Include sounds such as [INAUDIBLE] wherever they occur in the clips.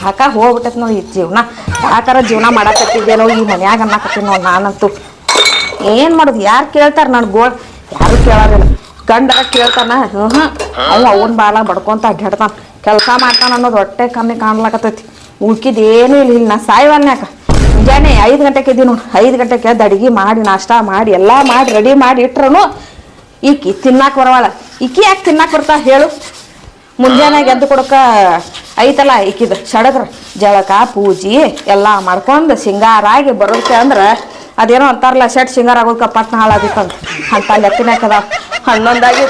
ಸಾಕ ಹೋಗ್ಬಿಟ್ಟೈತೆ ನೋಡಿ ಈ ಜೀವನ. ಯಾಕಾರ ಜೀವನ ಮಾಡಕತ್ತಿದ್ದೇನೋ ಈ ಮನ್ಯಾಗ ಅನ್ನಕತ್ತೀನಿ ನೋಡಿ ನಾನಂತೂ. ಏನು ಮಾಡೋದು? ಯಾರು ಕೇಳ್ತಾರೆ ನಾನು ಗೋಳ್? ಯಾರು ಕೇಳೋದಿಲ್ಲ. ಗಂಡರ ಕೇಳ್ತಾನ? ಹ್ಞೂ ಹ್ಞೂ ಅವ ಅವನ ಬಾಲ ಬಡ್ಕೊಂತ ಅಡ್ಡಾಡ್ತಾನ ಕೆಲಸ ಮಾಡ್ತಾನ ಅನ್ನೋದು ಹೊಟ್ಟೆ ಕಮ್ಮಿ ಕಾಣ್ಲಕತ್ತೈತಿ. ಉಳ್ಕಿದೇನು ಇಲ್ಲ. ಇಲ್ಲಿ ನಾ ಸಾಯ್ವನ್ಯಾಕ. ಮುಂಜಾನೆ ಐದು ಗಂಟೆಗೆ ಎದ್ದಿ ನೋಡಿ. ಐದು ಗಂಟೆಗೆ ಎದ್ದು ಅಡಿಗೆ ಮಾಡಿ, ನಾಷ್ಟ ಮಾಡಿ, ಎಲ್ಲ ಮಾಡಿ, ರೆಡಿ ಮಾಡಿ ಇಟ್ರೂ ಈಕಿ ತಿನ್ನಾಕ ಬರವಾಳ. ಈಕಿ ಯಾಕೆ ತಿನ್ನಾಕ ಬರ್ತಾ ಹೇಳು. ಮುಂಜಾನೆ ಎದ್ದು ಕೊಡಕ ಐತಲ್ಲ ಈಕಿದ ಸಡಗ್ರ ಜಳಕ, ಪೂಜಿ ಎಲ್ಲ ಮಾಡ್ಕೊಂಡು ಸಿಂಗಾರಾಗಿ ಬರೋದಕ್ಕೆ ಅಂದ್ರೆ ಅದೇನೋ ಅಂತಾರಲ್ಲ ಶರ್ಟ್ ಸಿಂಗಾರ ಆಗೋದಕ್ಕೆ ಪಟ್ನ ಹಾಳಾಗಿತ್ತು ಅಂತ ಲೆಕ್ಕನಾಕ ಹನ್ನೊಂದಾಗಿ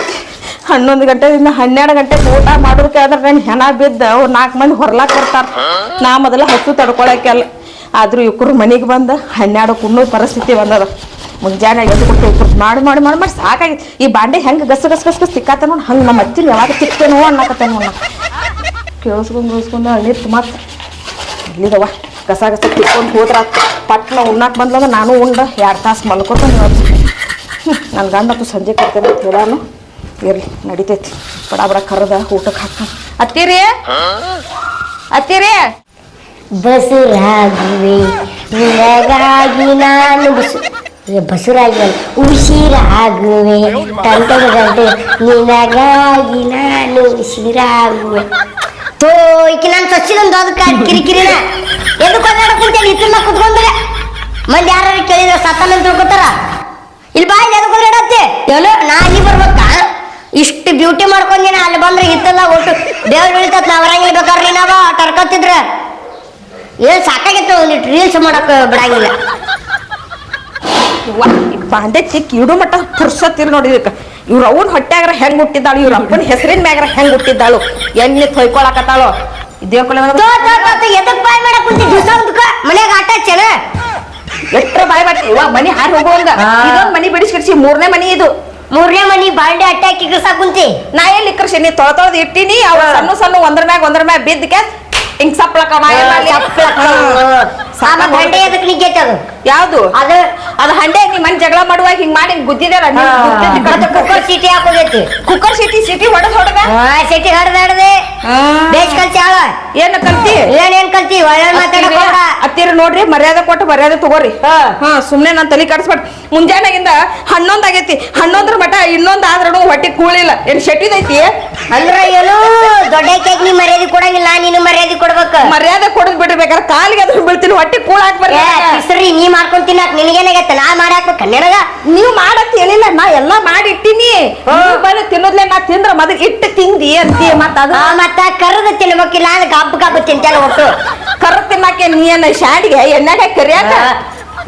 ಹನ್ನೊಂದು ಗಂಟೆದಿಂದ ಹನ್ನೆರಡು ಗಂಟೆಗೆ ಊಟ ಮಾಡೋದಕ್ಕೆ ಅಂದ್ರೆ ನಾನು ಹೆಣ ಬಿದ್ದು ಅವ್ರು ನಾಲ್ಕು ಮಂದಿ ಹೊರ್ಲಾಕ್ ಬರ್ತಾರೆ. ನಾ ಮೊದಲ ಹತ್ತು ತಡ್ಕೊಳಕ್ಕೆಲ್ಲ. ಆದ್ರೂ ಇವ್ರು ಮನೆಗೆ ಬಂದು ಹನ್ನೆರಡು ಕುಣ್ಣು ಪರಿಸ್ಥಿತಿ ಬಂದದ. ಮುಂಜಾನೆ ಎದ್ದು ಕೊಟ್ಟು ಇವ್ರು ಮಾಡಿ ಮಾಡಿ ಮಾಡಿ ಮಾಡಿ ಸಾಕಾಗಿತ್ತು ಈ ಬಾಂಡೆ ಹೆಂಗೆ ಗಸ ಗಸ ಗಸ ಗಸ್ ತಿಕ್ಕಾತ ನೋಡಿ. ಹಂಗೆ ನಮ್ಮ ಅತ್ತಿನ ಯಾವಾಗ ತಿಕ್ತೇನೋ ಅನ್ನಕತ್ತೆ ನೋಡ. ಕೇಳಿಸ್ಕೊಂಡು ಕೇಳಿಸ್ಕೊಂಡು ಅಳ್ಳಿತ್ತು ಮತ್ತೆ ಇಲ್ಲಿದವ. ಕಸ ಕಸ ತಿಕ್ಕೊಂಡು ಹೋದ್ರ ಪಟ್ನ ಉಣ್ಣಾಕ್ ಬಂದ್ಲಂದ್ರೆ ನಾನು ಉಂಡ. ಎರಡು ತಾಸು ಮಲ್ಕೋತ ನನ್ನ ಗಂಡತ್ತು ಸಂಜೆ ಕರ್ತೇನೆ ಅಂತ ಹೇಳಾನು. ಇರಲಿ, ನಡಿತೈತಿ. ಬಡ ಬಡ ಕರೆದ ಊಟಕ್ಕೆ ಹಾಕ ಅತ್ತೀರಿ? ಅತ್ತೀರಿ? ಬಸುರಾಗುವೆ ನಿನಗಾಗಿ ನಾನು ಬಸು ಬಸುರಾಗಿ ಉಸಿರಾಗುವೆ. ತಂಟೆ ಗಂಟೆ, ನಿನಗಾಗಿ ನಾನು ಉಸಿರಾಗುವೆ. ತೋ ಈಕಿ ನಾನು ಸಚ್ಚಿನೊಂದು ಅದಕ್ಕೆ [LAUGHS] ಕಿರಿಕಿರಿನ. ಎದಕ್ಕೆ ಕೊಂದಾಡ ಕುಂತೇನೆ ಇತ್ತಿಲ್ಲ ಕುತ್ಕೊಂಡ್ರೆ ಮಂದಿ ಯಾರು ಕೇಳಿದ್ರೆ ಸತ್ತಾನ ತಿಳ್ಕೊತಾರ ಇಲ್ಲಿ ಬಾಯಿ ಎದಕ್ಕೆ ಕೊಂದಾಡತ್ತೆ ಏನೋ ನಾ ಅಲ್ಲಿ ಬರ್ಬೇಕಾ? ಇಷ್ಟು ಬ್ಯೂಟಿ ಮಾಡ್ಕೊಂದಿನ ಅಲ್ಲಿ ಬಂದ್ರೆ ಇತ್ತಲ್ಲ ಒಟ್ಟು ದೇವ್ರು ಇಳಿತತ್ ನಾವು ಬರಂಗಿಲ್ಲ ಬೇಕಾರ್ರಿ ನಾವ ಟರ್ಕತ್ತಿದ್ರ ಏನ್ ಸಾಕಾಗಿತ್ತು ಒಂದಿಟ್ಟು ರೀಲ್ಸ್ ಮಾಡಕ್ ಬಿಡಂಗಿಲ್ಲ. ಬಾಂಡೆ ಚಿಕ್ಕ ಇಡು ಮಟ್ಟ ಪುರ್ಸತ್ತಿರ್ ನೋಡಿ ಇದಕ್ಕೆ ಇವ್ರ ಅವನ್ ಹೊಟ್ಟೆಗ್ರ ಹೆಂಗ್ ಹುಟ್ಟಿದ್ದಾಳು ಇವ್ರ ಅಪ್ಪನ ಹೆಸರಿನ ಮ್ಯಾಗ್ರ ಹೆಂಗ್ ಹುಟ್ಟಿದ್ದಾಳು ಎಣ್ಣೆ ತೊಯ್ಕೊಳಕತ್ತಾಳು. ಬಾಯ್ ಎಷ್ಟ್ರ ಬಾಯ್ ಬಾಟಿ ಇವ ಮನಿ ಹಾರಿ ಹೋಗುವಂಗ. ಇದೊಂದ್ ಮನಿ ಬಿಡಿಸ್ಕಿಡ್ಸಿ ಮೂರನೇ ಮನಿ ಇದು. ಮೂರನೇ ಮನಿ ಬಾಂಡೆ ಅಟ್ಟ ಹಾಕಿ ಕುಂತಿ? ನಾ ಎಲ್ಲಿ ಕೃಷಿ ನೀ ತೊಳ ತೊಳ್ದು ಇಟ್ಟಿನಿ ಅವ. ಸಣ್ಣ ಸಣ್ಣ ಒಂದ್ರ ಮ್ಯಾಗ ಒಂದ್ರ ಮ್ಯಾಗ ಬಿದ್ದಕ್ಕೆ ಹಿಂಗ್ ಸಪ್ಲಕ ಸಾಮ ಅದಕ್ಕೆ ಎದಕ್ ನಿಗ್ಗೈತೆ ಅದು? ಯಾವ್ದು? ಅದು ಅದ ಹಂಡೆ ನೀ ಮನ್ ಜಗಳ ಮಾಡುವಾಗ ಹಿಂಗ್ ಮಾಡಿ ಗುದ್ದಿದಾರ ಮತ್ತೆ ಕುಕ್ಕರ್ ಸೀಟಿ ಹಾಕೋದೈತಿ ಕುಕ್ಕರ್ ಸಿಟಿ ಸಿಟಿ ಹೊಡೆದ್ ಹೊಡೆದ ಹಾ ಸಿಟಿ ಹಡ್ದ ಹಡ್ದೆ. ಬೇಸ್ ಕಲ್ತಿ ಆಳ ಏನ್ ಕಲ್ತಿ? ಏನೇನ್ ಕಲ್ತಿ? ಒಳ್ಳೆ ಮಾತಾಡಕ್ ಹೋಗ್ಬೇಡ. ಅತ್ತಿರ ನೋಡ್ರಿ ಮರ್ಯಾದೆ ಕೊಟ್ಟು ಮರ್ಯಾದೆ ತಗೋರಿ. ಹಾ. ಹಾ ಸುಮ್ನೆ ನಾನ್ ತಲೆ ಕಡಿಸ್ಬೇಡ. ಮುಂಜಾನೆಗಿಂದ ಹನ್ನೊಂದ್ ಆಗೈತಿ ಹನ್ನೊಂದ್ರ ಮಟ ಇನ್ನೊಂದ್ ಆದ್ರೂ ಹೊಟ್ಟೆ ಕೂಳಿಲ್ಲ. ಏನ್ ಶೆಟ್ಟಿದೈತಿ? ಅಂದ್ರ ಏನು ದೊಡ್ಡ ಕೇಕ್ ನೀ ಮರ್ಯಾದೆ ಕೊಡಂಗಿಲ್ಲ ನೀನು ಮರ್ಯಾದೆ ಕೊಡ್ಬೇಕ. ಮರ್ಯಾದೆ ಕೊಡದ್ ಬಿಡ್ರಿ ಬೇಕಾದ್ರೆ ಕಾಲಿಗೆ ಅದ್ರ ಬೀಳ್ತೀನಿ ಹೊಟ್ಟೆ ಕೂಳ ಏ ಕಿಸ್ರಿ ನೀ ಮಾಡ್ಕೊಂಡ್ ನಿನಗೇನಾಗತ್ತ ನಿನಗೇನಾಗತ್ತೆ ನಾ ಮಾಡಾಕ್ಬೇಕ ನಿನಗ ನೀವ್ ಮಾಡತ್ ಹೇಳಿಲ್ಲ ನಾ ಎಲ್ಲಾ ಮಾಡಿ ಇಟ್ಟಿನಿ ನೀವ್ ಬಂದು ತಿನ್ನೋದ್ಲೆ ನಾ ತಿಂದ್ರ ಮದ್ ಇಟ್ಟು ತಿಂದಿ ಅಂತಿ ಮತ್ತ ಅದ. ಆ, ಮತ್ತ ಕರ್ದ ತಿನ್ಬೇಕಿಲ್ಲ ಅಂದ್ರೆ ಗಬ್ಬ ಗಬ್ಬ ತಿಂತಲ್ಲ ಒಟ್ಟು. ಕರ್ರು ತಿನ್ನಕ್ಕೆ ನೀನು ಶಾಡಿಗೆ? ಎಣ್ಣೆಗೆ ಕರಿಯಾಕ?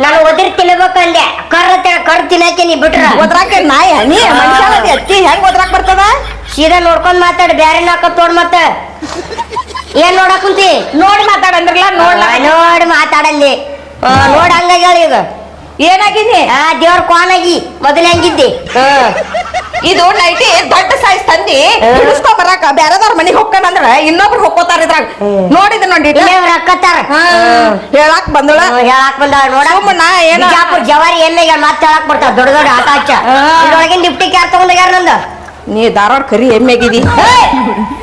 ನಾನು ಒದಿರ್ ತಿನ್ಬೇಕು ಅಲ್ಲೇ. ಕರ್ರ ಕರ್ ತಿನ್ನಕ್ಕೆ ನೀ ಬಿಟ್ರ. ಒದ್ರಾಕ ನಾಯಿ ನೀ ಮನುಷ್ಯ ಅತ್ತಿ ಹೆಂಗ್ ಒದ್ರಾಕ್ ಬರ್ತದ? ಸೀದಾ ನೋಡ್ಕೊಂಡ್ ಮಾತಾಡ ಬ್ಯಾರೆ ನಾಕ ತೋಡ್ ಮತ್ತ. ಏನ್ ನೋಡಕ್ ಕುಂತಿ? ನೋಡಿ ಮಾತಾಡಂದ್ರಲ್ಲ ನೋಡ್ಲ ನೋಡ್ ನೋಡ್ ಮಾತಾಡಲ್ಲಿ. ನೋಡ್ ಹಂಗಾಗಿ ಹೇಳಿ ಈಗ. ಏನಾಗಿನಿ ಆ ದೇವ್ರ ಮೊದಲೇ ಹಂಗಿದ್ದಿ. ಹೆಂಗಿದ್ದಿ ಇದು ನೈಟಿ ದೊಡ್ಡ ಸೈಜ್ ತಂದಿ ಹಿಡಿಸ್ಕೊಂಡ್ ಬರಾಕ. ಬೇರೆದವ್ರ ಮನೆಗೆ ಹೊಕ್ಕಣಂದ್ರ ಇನ್ನೊಬ್ರು ಹೋಗ್ಕೋತಾರ ಇದ್ರಾಗ. ನೋಡಿದ ನೋಡಿ ರೊಕ್ಕತ್ತಾರ ಹೇಳಾಕ್ ಬಂದಳ. ಹೇಳಾಕ್ ಬಂದ ನೋಡ. ಸುಮ್ಮನ ಏನ ಜವಾರಿ ಜವಾರಿ ಎಮ್ಮೆಗೆ ಮತ್ತೆ ಹೇಳಾಕ್ ಬರ್ತಾವ. ದೊಡ್ಡ ದೊಡ್ಡ ಆಟ ಹಚ್ಚ. ಇದ್ರೊಳಗೆ ಲಿಫ್ಟಿಗೆ ಯಾರು ನಂದು? ನೀ ಧಾರವಾಡ ಕರಿ ಎಮ್ಮೆಗಿದಿ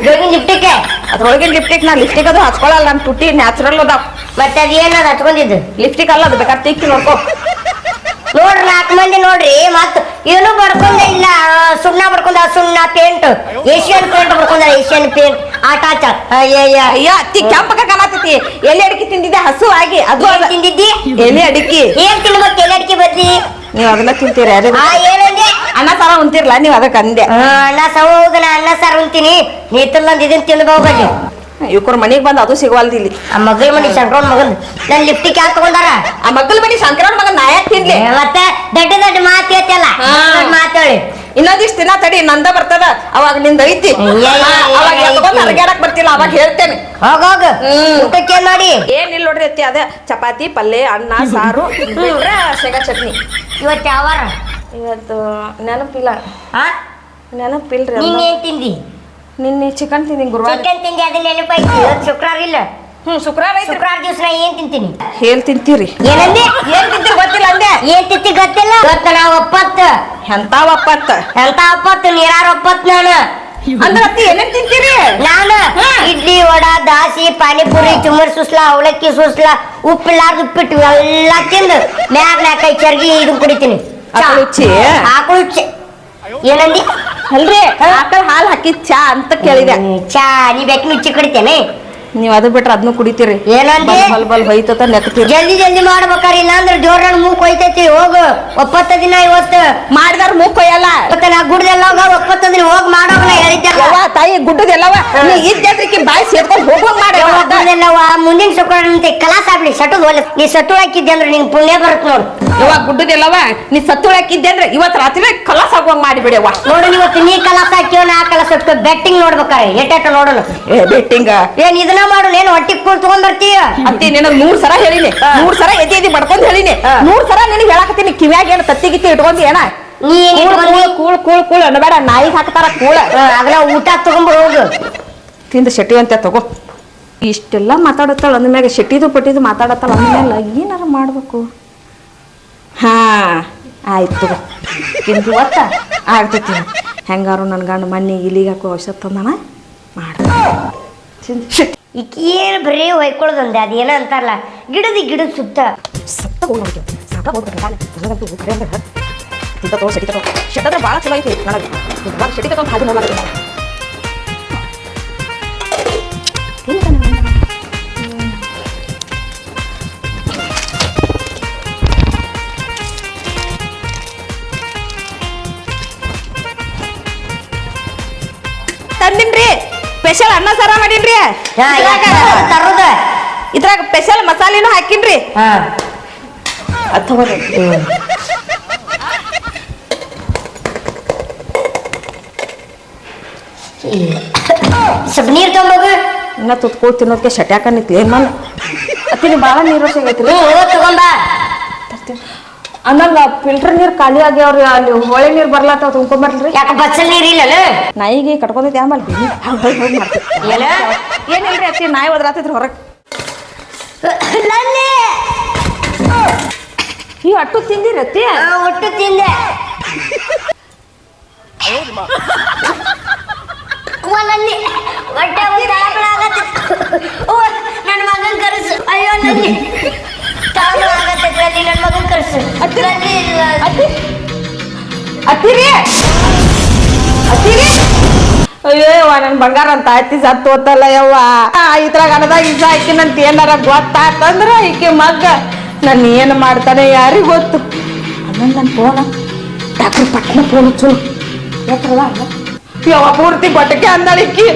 ಇದ್ರೊಳಗಿನ ಲಿಫ್ಟಿಗೆ ಅದ್ರೊಳಗಿನ ಲಿಪ್ಟಿಕ್ ನಾ ಲಿಪ್ಟಿಕ್ ಅದು ಹಚ್ಕೊಳಲ್ಲ. ನನ್ ತುಟ್ಟಿ ನ್ಯಾಚುರಲ್ ಅದ ಮತ್ತೆ ಅದೇನದ ಹಚ್ಕೊಂಡಿದ್ದು? ಲಿಪ್ಟಿಕ್ ಅಲ್ಲ ಅದು ಬೇಕಾದ್ರೆ ತಿಕ್ಕಿ ನೋಡ್ಕೋ. ನೋಡ್ರಿ ನಾಲ್ಕು ಮಂದಿ ನೋಡ್ರಿ ಮತ್ ಏನು ಬಡ್ಕೊಂಡ ಇಲ್ಲ ಆ, ಸುಣ್ಣ ಬಡ್ಕೊಂಡ ಸುಣ್ಣ ಪೇಂಟ್ ಏಷ್ಯನ್ ಪೇಂಟ್ ಬಡ್ಕೊಂಡ ಏಷ್ಯನ್ ಪೇಂಟ್ ಆಟ ಹಚ್ಚ ಅಯ್ಯಯ್ಯ ಅಯ್ಯ ಅತ್ತಿ ಕೆಂಪಗ ಕಾಣತೈತಿ ಎಲೆ ಅಡಿಕೆ ತಿಂದಿದ್ದೆ ಹಸು ಆಗಿ ಅದು ಏನ್ ಅದ. ತಿಂದಿದ್ದಿ ಎಲೆ ಅಡಿಕೆ ಏನ್ ತಿನ್ಬೇಕು ಎಲೆ ಅಡಿಕೆ ಬದ್ದಿ ನೀವ್ ಅದನ್ನ ತಿಂತೀರಿ ಅದೇ ಆ ಏನಂದೆ ಅನ್ನ ಸಾರ ಉಂತಿರ್ಲ ನೀವ್ ಅದಕ್ಕೆ ಅಂದೆ ಆ, ಅಣ್ಣ ಸವ ಹೋಗನ ಅನ್ನ ಸಾರು ಉಂತೀನಿ ನೀ ತಿನ್ನೊಂದು ಇದನ್ನ ತಿನ್ಬೋಗಲ್ಲಿ ಇವ್ರ ಮನೆಗೆ ಬಂದು ಅದು ಸಿಗವಲ್ದು ಇಲ್ಲಿ. ಆ ಮಗಳ ಮನಿ ಶಂಕ್ರೋನ್ ಮಗನ್. ನನ್ ಲಿಫ್ಟಿಗೆ ಯಾಕೆ ತಗೊಂಡಾರ? ಆ ಮಗಳ ಮನೆ ಶಂಕರವ್ರ ಮಗ ನಾ ಯಾಕೆ ತಿನ್ಲಿ? ಏ, ಮತ್ತೆ ದಡ್ಡ ದಡ್ಡ ಮಾತು ಹೇಳ್ತಿಯಲ್ಲ? ಹಾ. ದೊಡ್ಡ ಮಾತು ಇನ್ನೊಂದಿಷ್ಟು ದಿನ ತಡಿ ನಂದ ಬರ್ತದ. ಅವಾಗ ನಿಂದ ಐತಿ. ಅವಾಗ ಎತ್ಕೊಂಡ್. ಹರಗ್ಯಾಡಕ್ ಬರ್ತಿಲ್ಲ ಅವಾಗ ಹೇಳ್ತೇನೆ. ಹೋಗ ಹ್ಮ್. ಊಟಕ್ಕೆ ಏನ್ ಮಾಡಿ? ಏನಿಲ್ಲ ನೋಡ್ರಿ ಅತ್ತಿ ಅದೇ ಚಪಾತಿ ಪಲ್ಲೆ ಅನ್ನ ಸಾರು ಬಿಟ್ರೆ ಶೇಂಗಾ ಚಟ್ನಿ. ಇವತ್ತು ಯಾವ ಇವತ್ತು ನೆನಪಿಲ್ಲ. ಹಾ ನೆನಪಿಲ್ರಿ. ನೀನ್ ಏನ್ ತಿಂದಿ? ನಿನ್ನೆ ಚಿಕನ್ ತಿಂದಿನಿ ಗುರುವಾರ. ಚಿಕನ್ ತಿಂದಿ ಅದನ್ನ ನೆನಪಾಯ್ತು. ಇವತ್ತು ಶುಕ್ರವಾರ ಇಲ್ಲ. ಹ್ಮ್ ಶುಕ್ರವಾರ ಐತ್ರಿ. ಶುಕ್ರವಾರ ದಿವಸ ನಾ ಏನ್ ತಿಂತೀನಿ? ಹೇಳ್ ತಿಂತೀರಿ? ಏನಂದಿ? ಏನ್ ತಿಂತೀರಿ ಗೊತ್ತಿಲ್ಲ ಅಂದೆ. ಏನ್ ತಿಂತಿ ಗೊತ್ತಿಲ್ಲ? ಇವತ್ತು ನಾ ಒಪ್ಪತ್ತು. ಎಂತ ಒಪ್ಪತ್ತ? ಎಂತ ಒಪ್ಪತ್ತು ನೀರಾರ ಒಪ್ಪತ್ತು ನಾನು. ಅಂದ್ರೆ ಅತ್ತಿ ಏನೇನ್ ತಿಂತೀರಿ? ನಾನು ಇಡ್ಲಿ ವಡ ದಾಸಿ ಪಾನಿಪುರಿ ಚುಮರ್ ಸುಸ್ಲಾ ಅವಲಕ್ಕಿ ಸುಸ್ಲಾ ಉಪ್ಪಿಲ್ಲಾರ್ದು ಉಪ್ಪಿಟ್ಟು ಎಲ್ಲ ತಿಂದು ಮ್ಯಾಗ ನಾಲ್ಕೈ ಚರ್ಗಿ ಇದು ಕುಡಿತೀನಿ. ಚಾ. ಆಕಳು ಚಿ? ಆಕಳು ಚಿ ಏನಂದಿ? ಅಲ್ರಿ ಆಕಳ ಹಾಲ್ ಹಾಕಿ ಚಾ ಅಂತ ಕೇಳಿದೆ. ಚಾ ನೀ ಬೇಕು ಮುಚ್ಚಿ ಕಡಿತೇನೆ? ನೀವ್ ಅದು ಬಿಟ್ರೆ ಅದನ್ನು ಕುಡಿತೀರಿ. ಏನಂದಿ ಬಲ್ ಬಲ್ ಬಲ್ ಹೊಯ್ತತ ನೆಕ್ತೀರಿ ಜಲ್ದಿ ಜಲ್ದಿ ಮಾಡ್ಬೇಕಾರಿ ಇಲ್ಲಾಂದ್ರೆ ಜೋರಣ ಮೂಕ್ ಹೋಯ್ತೈತಿ ಹೋಗು. ಒಪ್ಪತ್ತ ದಿನ ಇವತ್ತು. ಮಾಡಿದಾರ ಮೂಕ್ ಕೊಯ್ಯಲ್ಲ. ಮತ್ತೆ ನಾ ಗುಡ್ದೆಲ್ಲ ಹೋಗ ಒಪ್ಪತ್ತ ದಿನ ಹೋಗ್ ಮಾಡೋಣ ಹೇಳಿದ್ದಲ್ಲ ತಾಯಿ ಗುಡ್ಡದೆಲ್ಲವ. ನೀ ಇದ್ದದ್ರಿಕಿ ಬಾಯಿ ಸೇರ್ಕೊಂಡ್ ಹೋಗೋಂಗ್ ಮಾಡಿ ಒಬ್ಬರದೆಲ್ಲವ ಮುಂದಿನ ಶುಕ್ರವಾರ ಕಲಾಸ್ ಆಗ್ಲಿ ಸಟು ಒಲೆ ನೀ ಸಟು ಹಾಕಿದ್ದೆ ಅಂದ್ರೆ ನಿಂಗೆ ಪುಣ್ಯ ಬರುತ್ತೆ ನೋಡು. ಯವ್ವ ಗುಡ್ಡದೆಲ್ಲವ? ನೀ ಸತ್ತು ಇವತ್ತು ಅಂದ್ರೆ ಇವತ್ ರಾತ್ರಿ ಕಲಾಸ್ ಆಗುವಂಗ್ ನೋಡಿ ನೋಡು ಇವತ್ತು ನೀ ಕಲಾಸ ಹಾಕಿವ ನಾ ಕಲಾಸ ಬೆಟ್ಟಿಂಗ್ ನೋಡ್ಬೇಕಾರೆ ಎಟ್ಟೆಟ್ಟ ನೋಡಲು. ಏ ಬೆಟ್ಟಿಂಗ? ಏನ್ ಇದನ್ನ ಮಾಡು ನೀನು ಹೊಟ್ಟಿ ಕೂಲ್ ತಗೊಂಡ್ ಬರ್ತೀಯ ಅತ್ತಿ ನಿನಗ್ ನೂರ್ ಸರ ಹೇಳಿನಿ. ನೂರ್ ಸರ ಎದಿ ಎದಿ ಬಡ್ಕೊಂಡ್ ಹೇಳಿನಿ. ನೂರ್ ಸರ ನಿನಗ್ ಹೇಳಕತ್ತೀನಿ ಕಿವ್ಯಾಗ ಏನು ತತ್ತಿ ಗಿತ್ತಿ ಇಟ್ಕೊಂಡಿ ಏನ? ನೀ ಏನ್ ಕೂಳ್ ಇಟ್ಕೊಂಡಿ? ಕೂಳ್ ಕೂಳ್ ಕೂಳ್ ಕೂಳ್ ಅನ್ಬೇಡ ನಾಯಿಗ್ ಹಾಕ್ತಾರ ಕೂಳ. ಅದನ್ನ ಊಟ ತಗೊಂಡ್ ಹೋಗು. ತಿಂದ ಶೆಟ್ಟಿ ಅಂತ ತಗೋ. ಇಷ್ಟೆಲ್ಲ ಮಾತಾಡತ್ತಾಳ ಅಂದ್ಮ್ಯಾಗ ಶೆಟ್ಟಿದು ಪಟ್ಟಿದು ಮಾತಾಡತ್ತಾಳ ಅಂದ್ಮೇಲೆ ಏನಾರ ಮಾಡ್ಬೇಕು? ಹಾ ಆಯ್ತು. ತಗೋ ತಿಂದು ಒತ್ತ ಆಗ್ತೈತಿ ಹೆಂಗಾರು ನನ್ನ ಗಂಡ ಮಣ್ಣಿ ಇಲಿಗೆ ಹಾಕೋ ಔಷಧ ತಂದಣ ಮಾಡ್ತೀನಿ ಈಕೇನ್ ಬರೀ ಹೊಯ್ಕೊಳ್ಳೋದಂದೆ ಅದೇನ ಅಂತಾರಲ್ಲ? ಗಿಡದಿ ಗಿಡದ ಸುತ್ತ. ಸತ್ತ ಹೋಗ್ಬಿಟ್ಟು ಸಾಕ ಹೋಗ್ಬಿಟ್ಟು ನನಗಂತೂ ಕರೆ ಅಂದ್ರೆ ತಿಂತ ತಗೋ ಶೆಟ್ಟಿ ತಗೋ. ಶೆಟ್ಟಿ ಅಂದ್ರೆ ಭಾಳ ಚಲೋ ಐತಿ ನನಗೆ. ಇವಾಗ ಶೆಟ್ಟಿ ತಗೊಂಡು ಹಾಗೆ ನೋಡ್ಲಾಕ ಸ್ಪೆಷಲ್ ಅನ್ನ ಸಾರ ಮಾಡೀನ್ರಿ? ತರೋದ. ಇದ್ರಾಗ ಸ್ಪೆಷಲ್ ಮಸಾಲೆನೂ ಹಾಕಿನ್ರಿ? ತಗೋರಿ. ಸ್ವಲ್ಪ ನೀರು ತಗೊಂಬೋಗು ಇನ್ನ ತುತ್ಕೊಳ್ ತಿನ್ನೋದಕ್ಕೆ ಶಟ್ಯಾಕ ನಿಂತ್ಲಿ. ಏನ್ ಮನ್? ಅತ್ತಿನ ಭಾಳ ನೀರು ಸಿಗೈತಿ ತಗೊಂಡ ತಗೊಂಬ ಅಂದಂಗ ಫಿಲ್ಟರ್ ನೀರ್ ಖಾಲಿ ಆಗ್ಯಾವ್ರಿ ಅಲ್ಲಿ ಹೊಳೆ ನೀರ್ ಬರ್ಲಾತಾವ ತುಂಬ್ಕೊಂಬರ್ಲ್ರಿ? ಯಾಕೆ ಬಚ್ಚಲ್ ನೀರ್ ಇಲ್ಲಲ್ಲ? ನಾಯಿಗೆ ಕಟ್ಕೊಂಡೈತಿ ಆಮೇಲೆ? ಏನಿಲ್ರಿ ಅತ್ತಿ ನಾಯಿ ಒದ್ರಾತೈತ್ರಿ ಹೊರಗೆ. ಈ ಅಟ್ಟು ತಿಂದಿರಿ ಅತ್ತಿ? ಒಟ್ಟು ತಿಂದೆ. ನನ್ನಿ ಹೊಟ್ಟೆ ನನ್ನ ಮಗನ್ ಕರೆಸು. ಅಯ್ಯೋ ನನ್ನಿ ಆಗತ್ತೆ ನನ್ನ ಮಗನ್ ಕರೆಸು. ಅತ್ತಿ. ನನ್ನಿ, ಅತ್ತಿ. ಅತ್ತಿರಿ. ಅತ್ತಿರಿ. ಅಯ್ಯೋ ನನ್ ಬಂಗಾರ ಅಂತ ಅತ್ತಿ ಸತ್ ಹೋತಲ್ಲ ಯವ್ವ. ಇದ್ರಾಗ ಅನ್ನದಾಗ ಇಸ ಹಾಕಿನಂತ ಏನಾರ ಗೊತ್ತಾತಂದ್ರ ಈಕೆ ಮಗ್ಗ ನಾನು ಏನು ಮಾಡ್ತಾನೆ ಯಾರಿಗೆ ಗೊತ್ತು. ಆಮೇಲೆ ನನ್ನ ಫೋನ. ಡಾಕ್ಟರ್ ಪಟ್ನ ಫೋನ್ ಚಲೋ ಯಾಕಲ್ಲ ಯವ್ವ ಪೂರ್ತಿ ಬಟ್ಟಕ್ಕೆ ಅಂದಳಿಕ್ಕಿ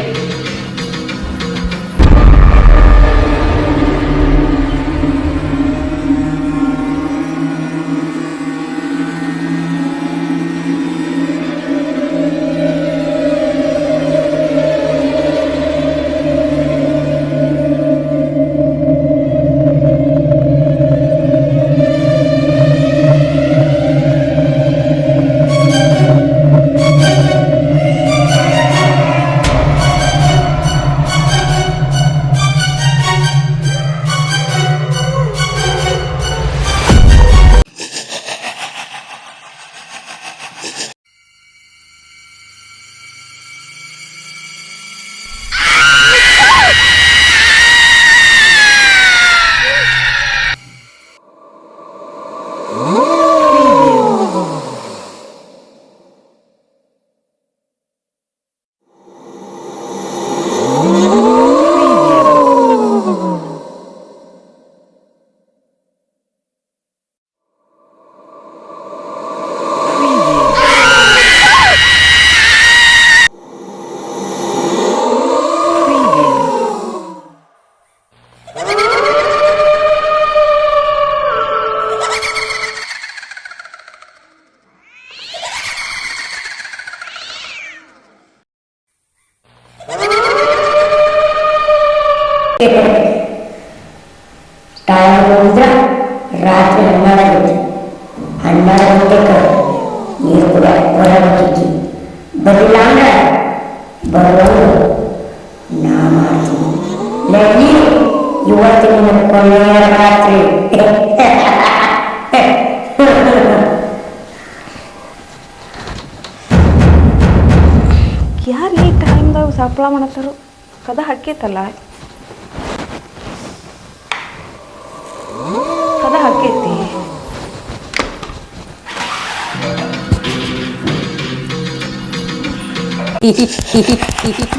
ಸಪ್ಳ ಮಾಡತ್ತಾರು ಕದ ಹಾಕೈತಲ್ಲ ಕದ ಹಾಕೈತಿ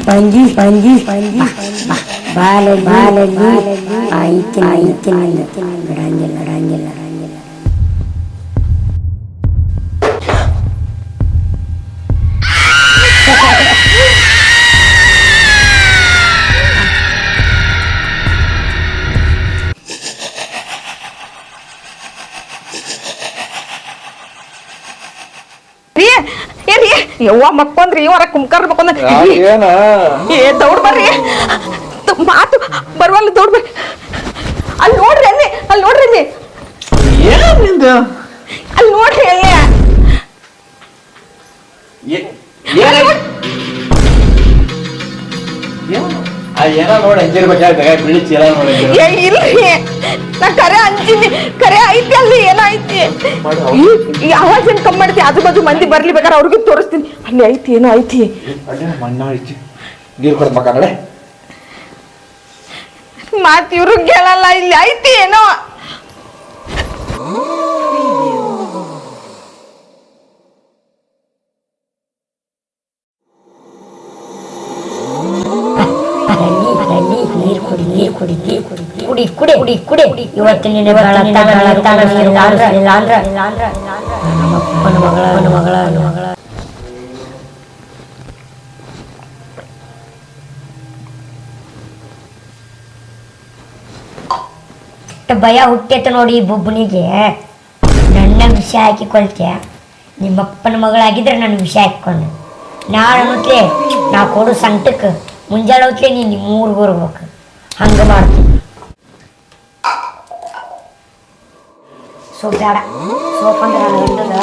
ಬಂದಿ ಪಂಜಿ ಬಾಲೆ ಬಾಲೆ ಬಾಲೆ ಆಯ್ತು ಆಯ್ತು ಬಿಡಂಗಿಲ್ಲ ಯವ್ವ ಮಕ್ಕೊಂದ್ರಿ ಇವರ ಕುಮ್ಕರ್ ಮಕ್ಕೊಂದ ಏನ ಏ ದೌಡ್ ಬರ್ರಿ. ಮಾತು ಬರ್ವಲ್ಲ ದೌಡ್ ಬರ್ರಿ. ಅಲ್ಲಿ ನೋಡ್ರಿ ಅಲ್ಲಿ ಅಲ್ಲಿ ನೋಡ್ರಿ ಅಲ್ಲಿ. ಏನ್ನಿಂದ? ಅಲ್ಲಿ ನೋಡ್ರಿ ಅಲ್ಲಿ. ಏನ ಏನು? ಆ ಏನ ನೋಡಿ ಅಂಜಿರ್ಬೇಕಾಗ ಬಿಳಿ ಚೀಲ ನೋಡಿ ಏ ಇಲ್ರಿ ನಾ ಕರೆ ಅಂಜಿನಿ ಕರೆ ಐತಿ ಅಲ್ಲಿ ಏನೈತಿ. ಈ- ಈ ಆವಾಜ್ ಏನ್ ಕಮ್ಮಿ ಮಾಡ್ತಿ? ಆಜು ಬಾಜು ಮಂದಿ ಬರ್ಲಿ ಬೇಕಾದ್ರೆ ಅವ್ರಿಗೆ ತೋರಿಸ್ತೀನಿ. ಅಲ್ಲಿ ಐತಿ ಏನೋ ಐತಿ? ಮಣ್ಣ ಐತಿ. ನೀರು ಕೊಡ್ತ ಮಕ್ಕ ನಡೆ. ಮಾತ್ ಇವ್ರು ಕೇಳಲ್ಲ ಇಲ್ಲಿ ಐತಿ ಏನೋ. ನೀರು ಕುಡಿ ನೀರು ಕುಡಿ ನೀರು ಕುಡಿ ಕುಡಿ ಕುಡಿ. ಕುಡಿ. ನೀರು ಕಾಣಿಸ್ಲಿಲ್ಲ ಅಂದ್ರ ನಮ್ಮಪ್ಪನ ಮಗಳ ಮಗಳ ಭಯ ಹುಟ್ಟೈತೆ ನೋಡಿ ಈ ಬೊಬ್ಬನಿಗೆ. ನನ್ನ ವಿಷ ಹಾಕಿಕೊಳ್ತೀಯ ನಿಮ್ಮಪ್ಪನ ಮಗಳಾಗಿದ್ರೆ ನನ್ನ ವಿಷ ಹಾಕಿಕೊಂಡು. ನಾಳೆ ಅನ್ನತ್ಲೆ ನಾ ಕೊಡು ಸಂಕಟಕ್ಕೆ. ಮುಂಜಾನೆ ಹೊತ್ಲೆ ನೀನು ನಿಮ್ಮ ಊರಿಗೆ ಬರ್ಬೇಕು ಹಂಗೆ ಮಾಡ್ತೀನಿ ಸೋಪ್ ಬೇಡ ಸೋಪ್ ಅಂದ್ರೆ ಗಂಡದ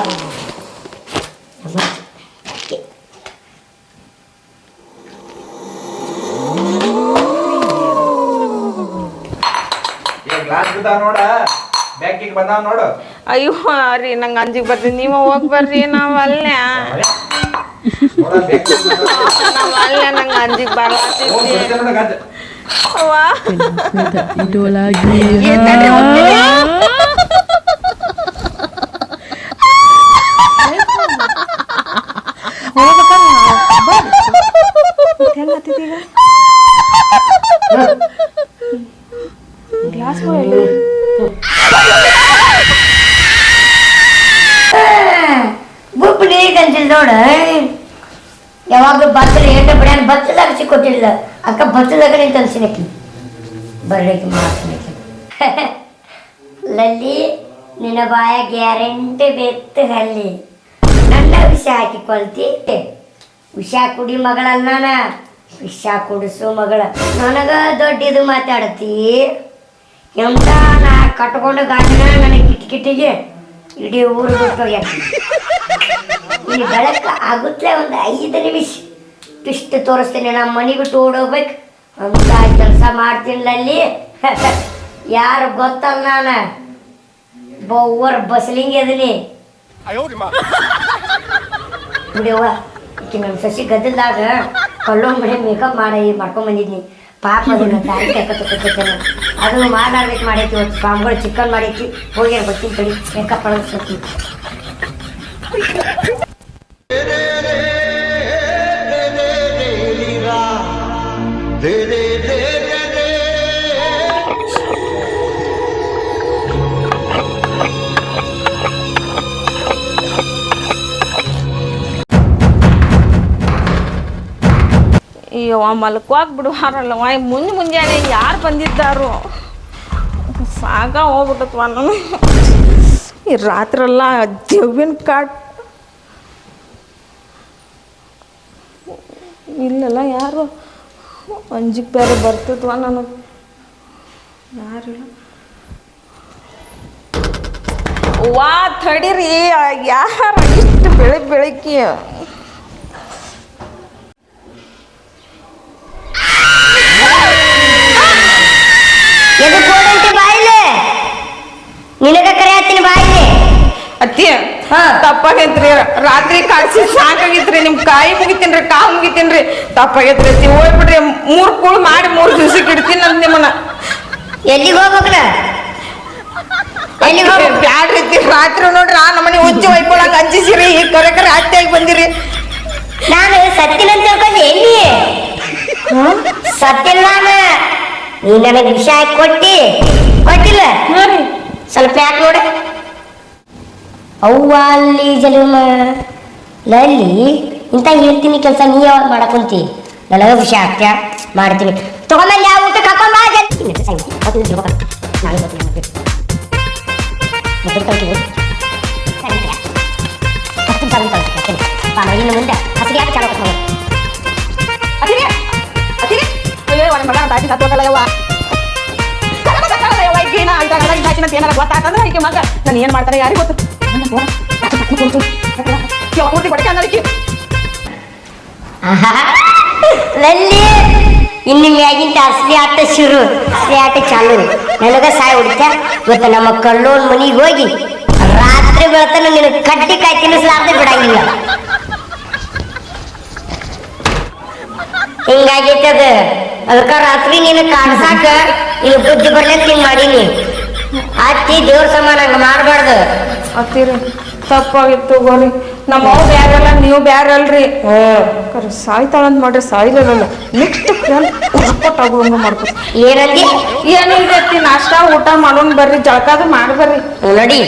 ಅಯ್ಯೋ ರೀ ನಂಗೆ ಅಂಜಿಗೆ ಬರ್ತೀನಿ ನೀವು ಹೋಗಿ ಬರ್ರಿ ನಾವು ಅಲ್ಲೇ. ನಾವು ಅಲ್ಲೇ ನಂಗೆ ಅಂಜಿಗೆ ಬರ್ಲಾತೈತಿ ನೋಡ ಗಂಜ ಅವ್ವ. idolagi ಏ, ತಡಿ ಹೋಗ್ತೀನಿ. ಬುಬ್ಬನಿ ಗಂಜಿಲ್ ನೋಡ ಯಾವಾಗಲೂ ಬತ್ತಲ ಏಟ ಬಿಡ್ಯಾನ ಬತ್ತಲಾಗ ಸಿಕ್ಕೊಟ್ಟಿಲ್ಲ ಅಕ್ಕ ಬತ್ತಲಾಗ ಕಡೆ ಅನ್ಸಿನಕಿ ಬರ್ಲಿಕ್ಕೆ ಮಾಡ್ತೀನಿ [LAUGHS] ಲಲ್ಲಿ, ನಿನ್ನ ಬಾಯ ಗ್ಯಾರಂಟಿ ಬೆತ್ತು ಹಲ್ಲಿ. ನನ್ನ ವಿಷ ಹಾಕಿಕೊಳ್ತಿ ವಿಷ ಕುಡಿ ಮಗಳಲ್ಲ ನಾನ. ವಿಷ ಕುಡಿಸು ಮಗಳ. ನನಗ ದೊಡ್ಡದು ಮಾತಾಡತಿ. ಎಂತ ನಾ ಕಟ್ಕೊಂಡು ಗಾಡಿನ ನನಗೆ ಕಿಟಕಿಟಿಗೆ ಇಡೀ ಊರು ಬಿಟ್ಟು ಹೋಗ್ಯಾಕ ಬೆಳಕು ಆಗುತ್ತಲೇ ಒಂದು ಐದು ನಿಮಿಷ. ಇಷ್ಟು ತೋರಿಸ್ತೀನಿ ನಮ್ಮ ಮನೆ ಬಿಟ್ಟು ಓಡೋಗ್ಬೇಕು ಅಂತ ಕೆಲಸ ಮಾಡ್ತೀನಿ ಅಲ್ಲಿ [LAUGHS] ಯಾರು ಗೊತ್ತಲ್ಲ ನಾನು? ಬೌವರ್ ಬಸ್ಲಿಂಗ್ ಅದೀನಿ ಬಿಡಿಯವ್ವ ಈಕೆ ನಮ್ಮ ಸಸಿ ಗದ್ದಲ್ದಾಗ ಮನೆ ಮೇಕಪ್ ಮಾಡಿ ಮಾಡ್ಕೊಂಡ್ ಬಂದಿದ್ನಿ. ಪಾಪ ಅದನ್ನು ತಾಯಿ ಕೈಕತ್ತೇನೆ ಅದು ಮಾಡಾಡ್ಬೇಕು ಮಾಡೈತಿ ಇವತ್ತು. ಪಾಂಬಳು ಚಿಕನ್ ಮಾಡೈತಿ. ಹೋಗಿ ಬರ್ತೀನಿ ತಡಿ. ಮೇಕಪ್ ಅಳಗಿಸ್ತೀನಿ ಅಯ್ಯೋ ಮಲ್ಕೋಕ್ ವಾಯ್ ಮುಂಜೆ ಮುಂಜಾನೆ ಯಾರು ಬಂದಿದ್ದಾರೋ. ಸಾಗ ಹೋಗ್ಬಿಟ್ಟತ್ವ ನಾನು. ಈ ರಾತ್ರೆಲ್ಲ ದೇವಿನ ಕಾಟ್ ಇಲ್ಲಲ್ಲ, ಯಾರು ಅಂಜಿಕ್ ಬೇರೆ ಬರ್ತದ್ವ ನನಗೆ ಯಾರಿಲ್ಲ. ವಾ ತಡೀರಿ ಯಾರು ಇಷ್ಟು ಬೆಳಿಗ್ಗೆ ಬೆಳಿಗ್ಗೆ ನಿನಗ ಕರೆ ಹತ್ತೀನಿ ಇಲ್ಲಿ. ಅತ್ತಿ ಹಾ. ತಪ್ಪಾಗೈತ್ರಿ ರಾತ್ರಿ ಕಾಡ್ಸಿ ಸಾಕಾಗಿತ್ರಿ ನಿಮ್ ಕಾಯಿ ಮುಗಿತೀನ್ರಿ ಕಾಲ್ ಮುಗಿತೀನ್ರಿ ತಪ್ಪಾಗೈತ್ರಿ ಅತ್ತಿ ಹೋಗ್ಬಿಡ್ರಿ ಮೂರ್ ಕೂಳ್ ಮಾಡಿ ಮೂರ್ ದಿವ್ಸಕ್ಕೆ ಇಡ್ತೀನಿ ಅಂತ ನಿಮ್ಮನ್ನ. ಎಲ್ಲಿಗೆ ಹೋಗ್ಬೇಕನ ಎಲ್ಲಿಗೆ ಹೋಗ್ಬೇಕು ಬ್ಯಾಡ್ರಿ ಅತ್ತಿ ರಾತ್ರಿ ನೋಡ್ರಿ ಆ ನಮ್ಮನೆ ಉಚ್ಚಿ ಒಯ್ಕೊಳಂಗ ಅಂಜಿಸಿರಿ ಈಗ ಕರೆ ಕರೆ ಆಗಿ ಬಂದಿರಿ. ನಾನು ಸತ್ತಿನಂತ ತಿಳ್ಕೊಂಡೆ ಎಲ್ಲಿ? ಸತ್ತಿಲ್ಲ ನಾನು ನೀ ನನಗೆ ವಿಷ ಕೊಟ್ಟಿ. ಕೊಟ್ಟಿಲ್ಲ? ಸ್ವಲ್ಪ ಯಾಕೆ ನೋಡ. ಅವ್ವ ಅಲ್ಲಿ ಜಲಮ ಲಲ್ಲಿ ಇಂಥ ಹೇಳ್ತೀನಿ ಕೆಲಸ ನೀ ಯಾವಾಗ ಮಾಡಕ್ ಕುಂತಿ ನನಗೆ ವಿಷಯ ಹಾಕ್ತ್ಯ ಮಾಡ್ತೀನಿ. ತಗೊಂಬಂದು ಯಾವ ಊಟ ಹಾಕೊಂಡ್ ಬಾ. ಇನ್ನು ಮುಂದೆ. ಹಸಿಗೆ ಯಾಕೆ ಚಾಲು ಹಾಕ್ಬೇಕು ನೋಡು. ಅತ್ತಿರಿ ಅತ್ತಿರಿ ಅಯ್ಯೋ ನನ್ನ ಮಗ ಬಾಜಿ ಸತ್ತೋದಲ್ಲ ಯವ್ವ. ಅಂತ ಏನಾರ ಗೊತ್ತಾತಂದ್ರೆ ಈಕೆ ಮಗ. ನಾನು ಏನ್ ಮಾಡ್ತಾರೆ ಯಾರಿಗೆ ಗೊತ್ತು? ಕೊಡಕ್ಕೆ. ಲಲ್ಲಿ ಇನ್ನು ಮ್ಯಾಗಿಂತ ಅಸಲಿ ಆಟ ಶುರು. ಅಸಲಿ ಆಟ ಚಾಲು. ನನಗ ಸಾಯ್ ಹೊಡಿತ ಇವತ್ತು ನಮ್ಮ ಕಳ್ಳೋನ್ ಮನಿಗೆ ಹೋಗಿ ರಾತ್ರಿ ಬೆಳತನ ನಿನ್ನ ಕಡ್ಡಿ ಕಾಯಿ ತಿನ್ನಿಸ್ಲಾರ್ದೆ ಬಿಡಂಗಿಲ್ಲ ಹಿಂಗಾಗೈತೆ ಅದು. ಅದಕ್ಕ ರಾತ್ರಿ ನೀನು ಕಾಡ್ಸಾಕ ಇಲ್ಲಿ ಬುದ್ಧಿ ಬರ್ಲಿ ಅಂತ ಮಾಡೀನಿ. ಅತ್ತಿ ದೇವ್ರ ಸಮಾನ ಹಂಗ ಮಾಡಬಾರ್ದು. ಅತ್ತಿರಿ ತಪ್ಪಾಗಿತ್ತು ಗೋರಿ ನಮ್ಮ ಅವ್ ಬ್ಯಾರಲ್ಲ ನೀವು ಬ್ಯಾರಲ್ರಿ. ಕರೆ ಸಾಯ್ತಾಳಂತ ಮಾಡ್ರಿ ಸಾಯ್ಲಲ್ಲ ನೆಕ್ಸ್ಟ್ ಉಳ್ಕೊಟ್ಟಾಗುವಂಗ ಮಾಡ್ಕೊತ ಏನಂದಿ ಏನಿಲ್ರಿ ಅತ್ತಿ ನಾಷ್ಟ ಊಟ ಮಾಡೋಣ ಬರ್ರಿ ಜಳಕಾದ್ರು ಮಾಡ್ಬರ್ರಿ ನೋಡಿ.